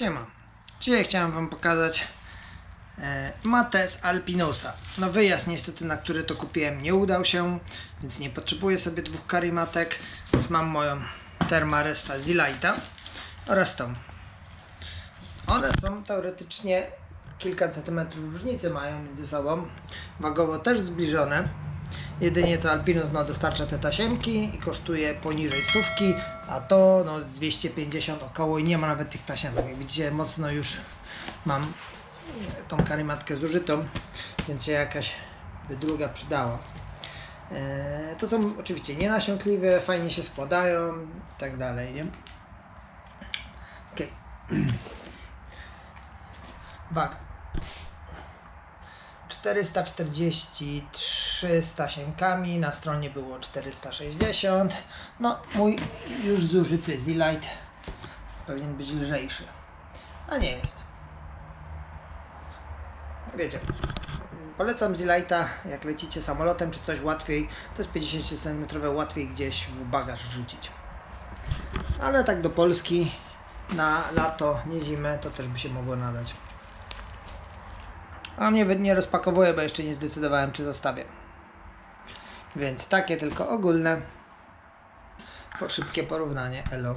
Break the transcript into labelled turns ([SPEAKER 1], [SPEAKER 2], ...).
[SPEAKER 1] Siema. Dzisiaj chciałem Wam pokazać e, matę z Alpinosa. No wyjazd niestety, na który to kupiłem nie udał się, więc nie potrzebuję sobie dwóch karimatek, więc mam moją Thermaresta Zilighta oraz tą. One są teoretycznie kilka centymetrów różnicy mają między sobą, wagowo też zbliżone. Jedynie to Alpinos no, dostarcza te tasiemki i kosztuje poniżej stówki, a to no, z 250 około i nie ma nawet tych tasiemek. Jak widzicie, mocno już mam tą karimatkę zużytą, więc się jakaś by druga przydała. Eee, to są oczywiście nienasiąkliwe, fajnie się składają i tak dalej, nie? Okej. Bag. 443 z tasiemkami, na stronie było 460. No, mój już zużyty Z-Lite powinien być lżejszy, a nie jest. Wiecie, polecam Z-Lite'a, jak lecicie samolotem czy coś łatwiej, to jest 50 cm łatwiej gdzieś w bagaż rzucić. Ale tak do Polski na lato, nie zimę, to też by się mogło nadać. A mnie nie rozpakowuję, bo jeszcze nie zdecydowałem, czy zostawię. Więc takie tylko ogólne. Po szybkie porównanie. Elo.